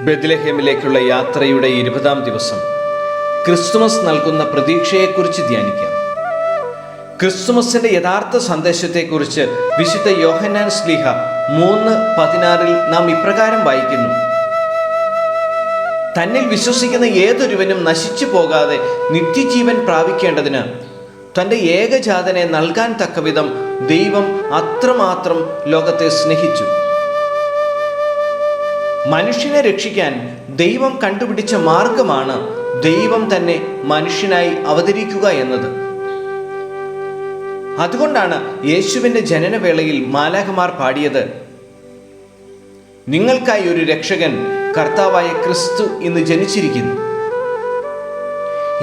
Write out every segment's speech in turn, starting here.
ബെദ്ലഹേമിലേക്കുള്ള യാത്രയുടെ ഇരുപതാം ദിവസം. ക്രിസ്തുമസ് നൽകുന്ന പ്രതീക്ഷയെക്കുറിച്ച് ധ്യാനിക്കാം. ക്രിസ്തുമസിന്റെ യഥാർത്ഥ സന്ദേശത്തെക്കുറിച്ച് വിശുദ്ധ യോഹന്നാൻ സ്ലീഹ മൂന്ന് പതിനാറിൽ നാം ഇപ്രകാരം വായിക്കുന്നു. തന്നിൽ വിശ്വസിക്കുന്ന ഏതൊരുവനും നശിച്ചു പോകാതെ നിത്യജീവൻ പ്രാപിക്കേണ്ടതിന് തന്റെ ഏകജാതനെ നൽകാൻ തക്കവിധം ദൈവം അത്രമാത്രം ലോകത്തെ സ്നേഹിച്ചു. മനുഷ്യനെ രക്ഷിക്കാൻ ദൈവം കണ്ടുപിടിച്ച മാർഗമാണ് ദൈവം തന്നെ മനുഷ്യനായി അവതരിക്കുക എന്നത്. അതുകൊണ്ടാണ് യേശുവിന്റെ ജനനവേളയിൽ മാലാഖമാർ പാടിയത് നിങ്ങൾക്കായി ഒരു രക്ഷകൻ കർത്താവായ ക്രിസ്തു ഇന്ന് ജനിച്ചിരിക്കുന്നു.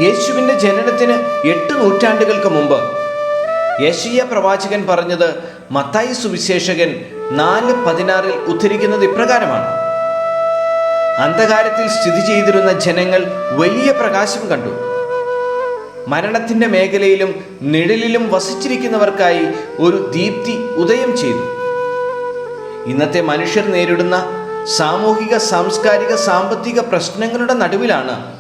യേശുവിന്റെ ജനനത്തിന് എട്ട് നൂറ്റാണ്ടുകൾക്ക് മുമ്പ് യേശീയ പ്രവാചകൻ പറഞ്ഞത് മത്തായി സുവിശേഷകൻ നാല് പതിനാറിൽ ഉദ്ധരിക്കുന്നത് ഇപ്രകാരമാണ്. അന്ധകാരത്തിൽ സ്ഥിതി ചെയ്തിരുന്ന ജനങ്ങൾ വലിയ പ്രകാശം കണ്ടു. മരണത്തിന്റെ മേഖലയിലും നിഴലിലും വസിച്ചിരിക്കുന്നവർക്കായി ഒരു ദീപ്തി ഉദയം ചെയ്തു. ഇന്നത്തെ മനുഷ്യർ നേരിടുന്ന സാമൂഹിക സാംസ്കാരിക സാമ്പത്തിക പ്രശ്നങ്ങളുടെ നടുവിലാണ്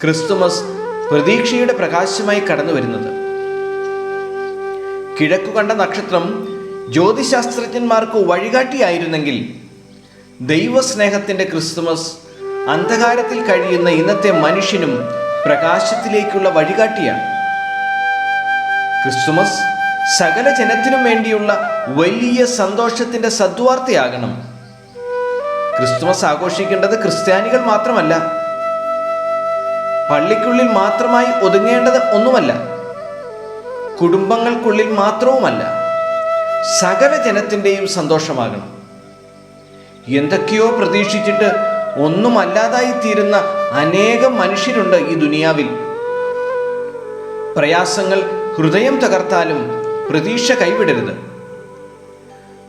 ക്രിസ്തുമസ് പ്രതീക്ഷയുടെ പ്രകാശമായി കടന്നു വരുന്നത് കിഴക്കു കണ്ട നക്ഷത്രം ജ്യോതിശാസ്ത്രജ്ഞന്മാർക്ക് വഴികാട്ടിയായിരുന്നെങ്കിൽ ദൈവസ്നേഹത്തിന്റെ ക്രിസ്തുമസ് അന്ധകാരത്തിൽ കഴിയുന്ന ഇന്നത്തെ മനുഷ്യനും പ്രകാശത്തിലേക്കുള്ള വഴികാട്ടിയാണ്. ക്രിസ്തുമസ് സകല ജനത്തിനും വേണ്ടിയുള്ള വലിയ സന്തോഷത്തിന്റെ സദ്വാർത്തയാകണം. ക്രിസ്തുമസ് ആഘോഷിക്കേണ്ടത് ക്രിസ്ത്യാനികൾ മാത്രമല്ല പള്ളിക്കുള്ളിൽ മാത്രമായി ഒതുങ്ങേണ്ടത് ഒന്നുമല്ല കുടുംബങ്ങൾക്കുള്ളിൽ മാത്രവുമല്ല സകല ജനത്തിന്റെയും സന്തോഷമാകണം. എന്തൊക്കെയോ പ്രതീക്ഷിച്ചിട്ട് ഒന്നുമല്ലാതായി തീരുന്ന അനേകം മനുഷ്യരുണ്ട് ഈ ദുനിയാവിൽ. പ്രയാസങ്ങൾ ഹൃദയം തകർത്താലും പ്രതീക്ഷ കൈവിടരുത്.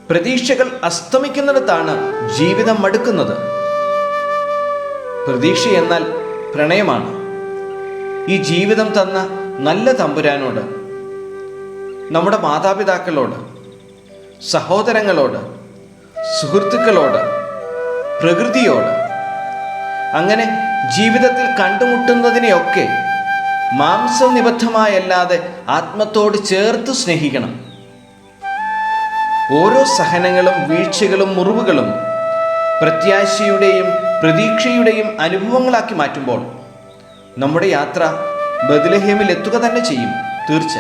പ്രതീക്ഷകൾ അസ്തമിക്കുന്നിടത്താണ് ജീവിതം മടുക്കുന്നത്. പ്രതീക്ഷ എന്നാൽ പ്രണയമാണ്. ഈ ജീവിതം തന്ന നല്ല തമ്പുരാനോട് നമ്മുടെ മാതാപിതാക്കളോട് സഹോദരങ്ങളോട് സുഹൃത്തുക്കളോട് പ്രകൃതിയോട് അങ്ങനെ ജീവിതത്തിൽ കണ്ടുമുട്ടുന്നതിനെയൊക്കെ മാംസനിബദ്ധമായല്ലാതെ ആത്മത്തോട് ചേർത്ത് സ്നേഹിക്കണം. ഓരോ സഹനങ്ങളും വീഴ്ചകളും മുറിവുകളും പ്രത്യാശയുടെയും പ്രതീക്ഷയുടെയും അനുഭവങ്ങളാക്കി മാറ്റുമ്പോൾ നമ്മുടെ യാത്ര ബദലഹേമിൽ എത്തുക തന്നെ ചെയ്യും തീർച്ച